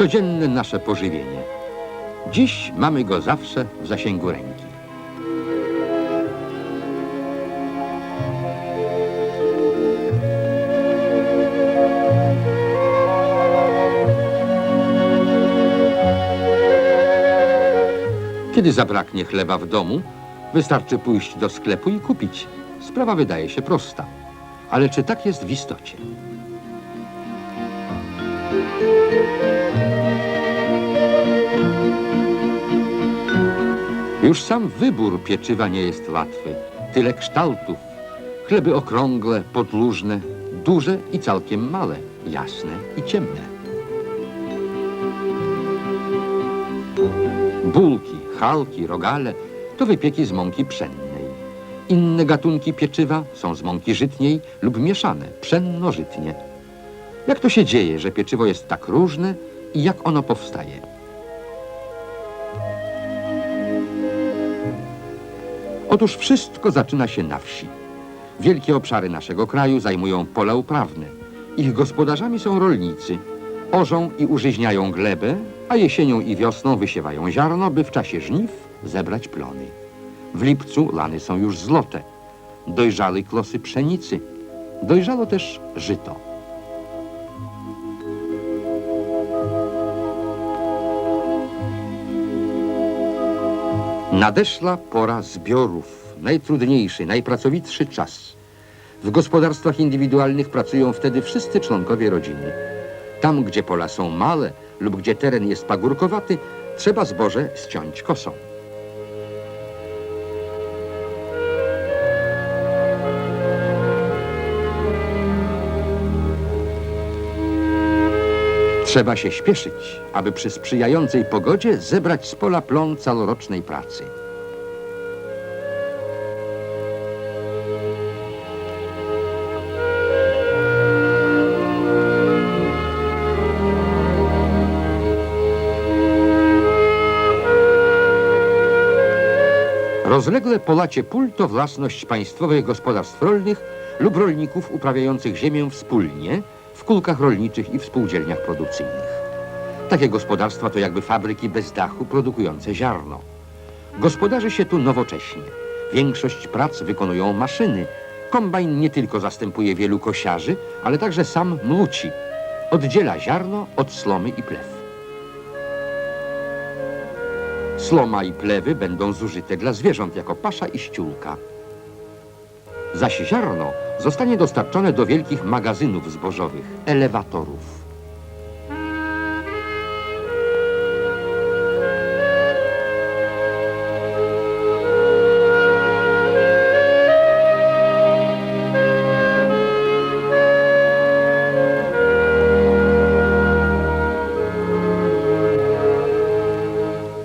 Codzienne nasze pożywienie. Dziś mamy go zawsze w zasięgu ręki. Kiedy zabraknie chleba w domu, wystarczy pójść do sklepu i kupić. Sprawa wydaje się prosta. Ale czy tak jest w istocie? Już sam wybór pieczywa nie jest łatwy. Tyle kształtów. Chleby okrągłe, podłużne, duże i całkiem małe, jasne i ciemne. Bułki, chalki, rogale to wypieki z mąki pszennej. Inne gatunki pieczywa są z mąki żytniej lub mieszane, pszenno-żytnie. Jak to się dzieje, że pieczywo jest tak różne i jak ono powstaje? Otóż wszystko zaczyna się na wsi. Wielkie obszary naszego kraju zajmują pola uprawne. Ich gospodarzami są rolnicy. Orzą i użyźniają glebę, a jesienią i wiosną wysiewają ziarno, by w czasie żniw zebrać plony. W lipcu lany są już złote. Dojrzały klosy pszenicy. Dojrzało też żyto. Nadeszła pora zbiorów. Najtrudniejszy, najpracowitszy czas. W gospodarstwach indywidualnych pracują wtedy wszyscy członkowie rodziny. Tam, gdzie pola są małe lub gdzie teren jest pagórkowaty, trzeba zboże ściąć kosą. Trzeba się śpieszyć, aby przy sprzyjającej pogodzie zebrać z pola plon calorocznej pracy. Rozlegle polacie pól to własność państwowych gospodarstw rolnych lub rolników uprawiających ziemię wspólnie w kulkach rolniczych i w spółdzielniach produkcyjnych. Takie gospodarstwa to jakby fabryki bez dachu produkujące ziarno. Gospodarzy się tu nowocześnie. Większość prac wykonują maszyny. Kombajn nie tylko zastępuje wielu kosiarzy, ale także sam młóci. Oddziela ziarno od slomy i plew. Sloma i plewy będą zużyte dla zwierząt jako pasza i ściółka. Zaś ziarno zostanie dostarczone do wielkich magazynów zbożowych, elewatorów.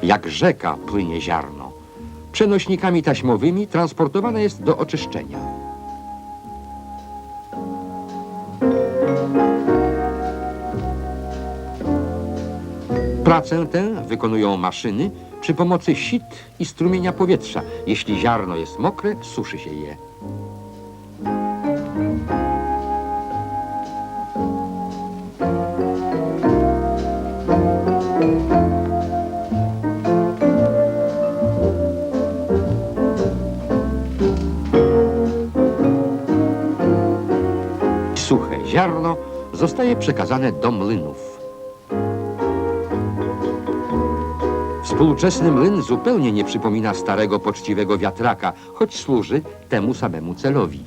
Jak rzeka płynie ziarno. Przenośnikami taśmowymi transportowane jest do oczyszczenia. Pracę tę wykonują maszyny przy pomocy sit i strumienia powietrza. Jeśli ziarno jest mokre, suszy się je. Suche ziarno zostaje przekazane do młynów. Współczesny młyn zupełnie nie przypomina starego, poczciwego wiatraka, choć służy temu samemu celowi.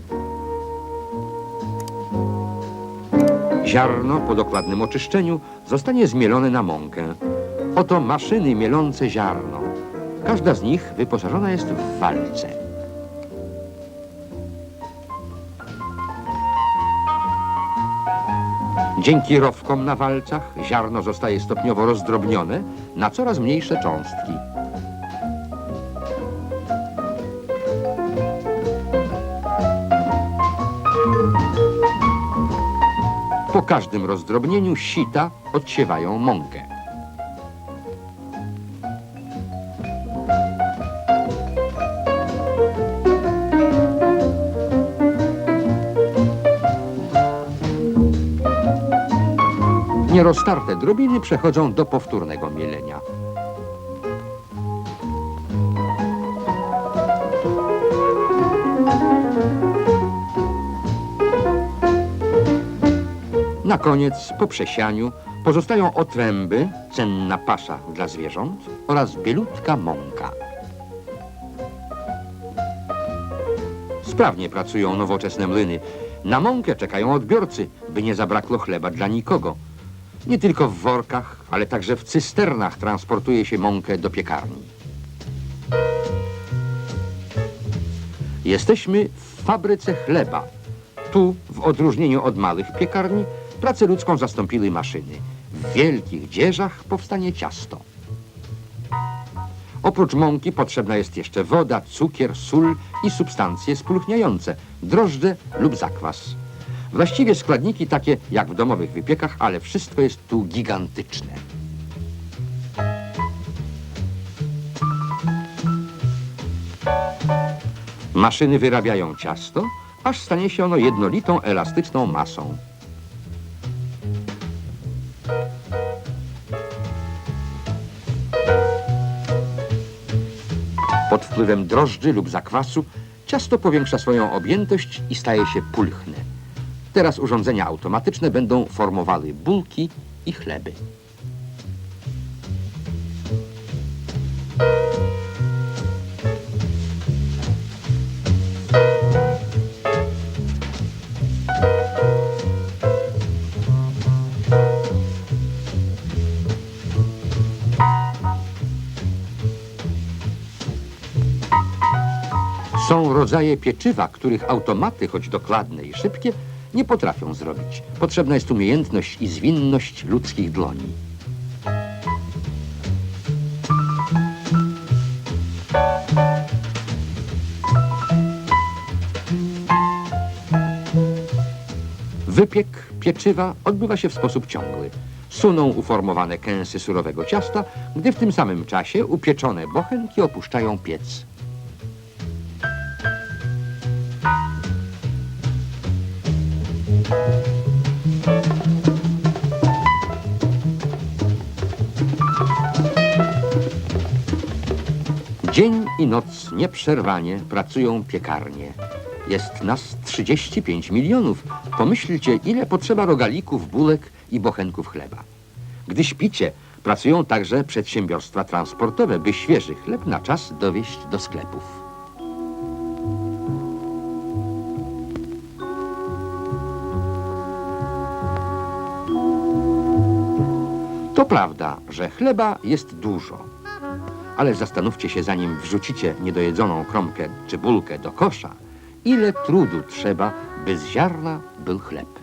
Ziarno po dokładnym oczyszczeniu zostanie zmielone na mąkę. Oto maszyny mielące ziarno. Każda z nich wyposażona jest w walce. Dzięki rowkom na walcach ziarno zostaje stopniowo rozdrobnione na coraz mniejsze cząstki. Po każdym rozdrobnieniu sita odsiewają mąkę. Nieroztarte drobiny przechodzą do powtórnego mielenia. Na koniec, po przesianiu, pozostają otręby, cenna pasza dla zwierząt oraz bielutka mąka. Sprawnie pracują nowoczesne młyny. Na mąkę czekają odbiorcy, by nie zabrakło chleba dla nikogo. Nie tylko w workach, ale także w cysternach transportuje się mąkę do piekarni. Jesteśmy w fabryce chleba. Tu, w odróżnieniu od małych piekarni, pracę ludzką zastąpiły maszyny. W wielkich dzieżach powstanie ciasto. Oprócz mąki potrzebna jest jeszcze woda, cukier, sól i substancje spulchniające, drożdże lub zakwas. Właściwie składniki takie jak w domowych wypiekach, ale wszystko jest tu gigantyczne. Maszyny wyrabiają ciasto, aż stanie się ono jednolitą, elastyczną masą. Pod wpływem drożdży lub zakwasu ciasto powiększa swoją objętość i staje się pulchne. Teraz urządzenia automatyczne będą formowały bułki i chleby. Są rodzaje pieczywa, których automaty, choć dokładne i szybkie, nie potrafią zrobić. Potrzebna jest umiejętność i zwinność ludzkich dłoni. Wypiek pieczywa odbywa się w sposób ciągły. Suną uformowane kęsy surowego ciasta, gdy w tym samym czasie upieczone bochenki opuszczają piec. Dzień i noc nieprzerwanie pracują piekarnie. Jest nas 35 milionów. Pomyślcie, ile potrzeba rogalików, bulek i bochenków chleba. Gdy śpicie, pracują także przedsiębiorstwa transportowe, by świeży chleb na czas dowieść do sklepów. To prawda, że chleba jest dużo. Ale zastanówcie się, zanim wrzucicie niedojedzoną kromkę czy bulkę do kosza, ile trudu trzeba, by z ziarna był chleb.